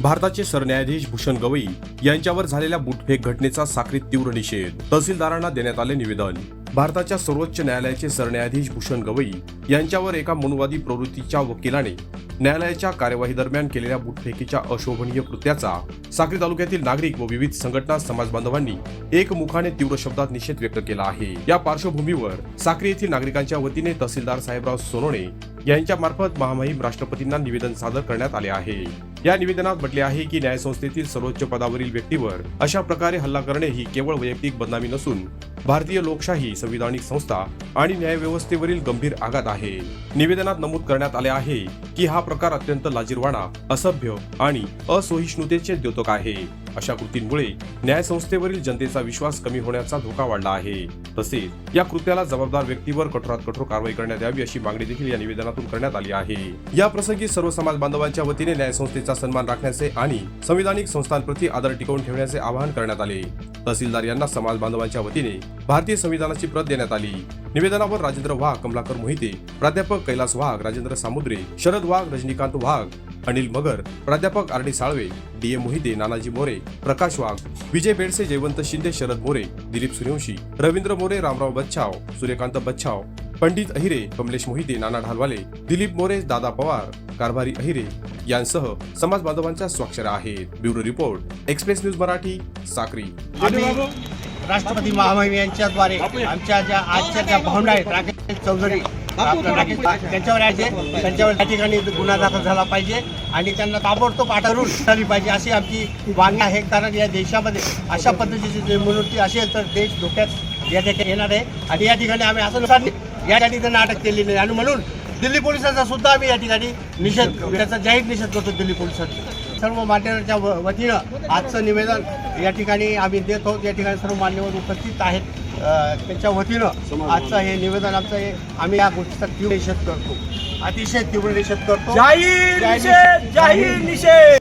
भारताचे सरन्यायाधीश भूषण गवई यांच्यावर झालेल्या बुटफेक घटनेचा साखरीत तीव्र निषेध. तहसीलदारांना देण्यात आले निवेदन. भारताच्या सर्वोच्च न्यायालयाचे सरन्यायाधीश भूषण गवई यांच्यावर एका मनुवादी प्रवृत्तीच्या वकिलाने न्यायालयाच्या कार्यवाही दरम्यान केलेल्या बुटफेकीच्या अशोभनीय कृत्याचा साक्री तालुक्यातील नागरिक व विविध संघटना समाज बांधवांनी एकमुखाने तीव्र शब्दात निषेध व्यक्त केला आहे. या पार्श्वभूमीवर साक्री येथील नागरिकांच्या वतीने तहसीलदार साहेबराव सोनोणे यांच्या मार्फत महामहिम राष्ट्रपतींना निवेदन सादर करण्यात आले आहे. या निवेदनात म्हटले आहे की न्यायसंस्थेतील सर्वोच्च पदावरील व्यक्तीवर अशा प्रकारे हल्ला करणे ही केवळ वैयक्तिक बदनामी नसून भारतीय लोकशाही संविधानिक संस्था आणि न्यायव्यवस्थेवरील गंभीर आघात आहे. निवेदनात नमूद करण्यात आले आहे की हा प्रकार अत्यंत लाजीरवाणा असभ्य आणि असहिष्णुतेचे द्योतक आहे. अशा कृतींमुळे न्यायसंस्थेवरील जनतेचा विश्वास कमी होण्याचा धोका वाढला आहे. तसेच या कृत्याला जबाबदार व्यक्तीवर कठोरात कठोर कारवाई करण्यात यावी अशी मागणी देखील या निवेदनातून करण्यात आली आहे. या प्रसंगी सर्व समाज बांधवांच्या वतीने न्यायसंस्थेचा सन्मान राखण्याचे आणि संविधानिक संस्थांप्रती आदर टिकवून ठेवण्याचे आवाहन करण्यात आले. तहसीलदार यांना समाज बांधवांच्या वतीने भारतीय संविधानाची प्रत देण्यात आली. निवेदनावर राजेंद्र वाघ कमलाकर मोहिते प्राध्यापक कैलास वाघ राजेंद्र सामुद्रे शरद वाघ रजनीकांत वाघ अनिल मगर प्राध्यापक R D Salve D A Mohite Nanaji More Prakash Wagh Vijay Bedse Jaywant Shinde Sharad More Dilip Suryavanshi Ravindra More Ramrao Bachhav Suryakant Bachhav Pandit Ahire Kamlesh Mohite Nana Dhalwale Dilip More Dada Pawar Karbhari Ahire यांसह समाज बांधवांच्या स्वाक्षऱ्या आहेत. Bureau report Express News Marathi Sakri. राष्ट्रपती महामहिम यांच्याद्वारे आमच्या ज्या आजच्या ज्या भावना आहेत राकेश चौधरी त्यांच्यावर यायचे त्यांच्यावर त्या ठिकाणी गुन्हा दाखल झाला पाहिजे आणि त्यांना ताबडतोब अटकून झाली पाहिजे अशी आमची मागणी आहे. कारण या देशामध्ये अशा पद्धतीची जर मनोवृत्ती असेल तर देश धोक्यात या ठिकाणी येणार आहे. आणि या ठिकाणी आम्ही असं लोकांनी या ठिकाणी त्यांना अटक केलेली नाही आणि म्हणून दिल्ली पोलिसांचा सुद्धा आम्ही या ठिकाणी निषेध त्याचा जाहीर निषेध करतो दिल्ली पोलिसांचा सर्व मान्यवरच्या व- वतीनं आजचं निवेदन या ठिकाणी आम्ही देत आहोत. या ठिकाणी सर्व मान्यवर उपस्थित आहेत. त्यांच्या वतीनं आजचं हे निवेदन आमचं हे आम्ही या गोष्टीचा तीव्र निषेध करतो. अतिशय तीव्र निषेध करतो. जाहीर निषेध जाहीर निषेध.